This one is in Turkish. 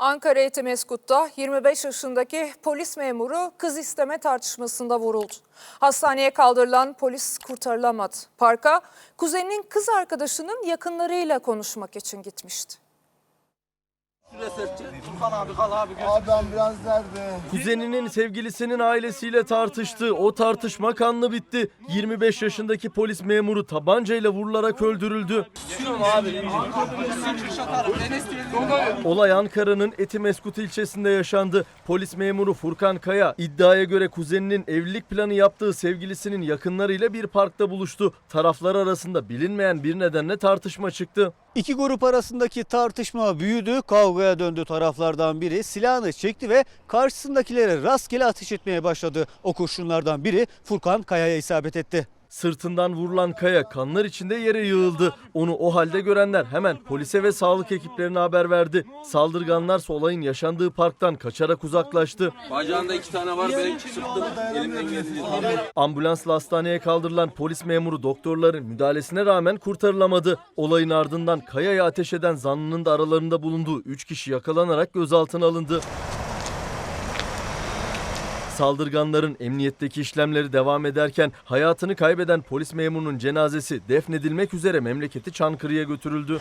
Ankara Etimeskut'ta 25 yaşındaki polis memuru kız isteme tartışmasında vuruldu. Hastaneye kaldırılan polis kurtarılamadı. Parka kuzeninin kız arkadaşının yakınlarıyla konuşmak için gitmişti. Abi kal abi nerede? Kuzeninin sevgilisinin ailesiyle tartıştı. O tartışma kanlı bitti. 25 yaşındaki polis memuru tabancayla vurularak öldürüldü. Olay Ankara'nın Etimeskut ilçesinde yaşandı. Polis memuru Furkan Kaya iddiaya göre kuzeninin evlilik planı yaptığı sevgilisinin yakınlarıyla bir parkta buluştu. Taraflar arasında bilinmeyen bir nedenle tartışma çıktı. İki grup arasındaki tartışma büyüdü, kavgaya döndü taraflardan biri silahını çekti ve karşısındakilere rastgele ateş etmeye başladı. O kurşunlardan biri Furkan Kaya'ya isabet etti. Sırtından vurulan Kaya kanlar içinde yere yığıldı. Onu o halde görenler hemen polise ve sağlık ekiplerine haber verdi. Saldırganlarsa olayın yaşandığı parktan kaçarak uzaklaştı. Bacağında iki tane var. Ben sıktım. Elimden geldi. Ambulansla hastaneye kaldırılan polis memuru doktorların müdahalesine rağmen kurtarılamadı. Olayın ardından Kaya'ya ateş eden zanlının da aralarında bulunduğu 3 kişi yakalanarak gözaltına alındı. Saldırganların emniyetteki işlemleri devam ederken hayatını kaybeden polis memurunun cenazesi defnedilmek üzere memleketi Çankırı'ya götürüldü.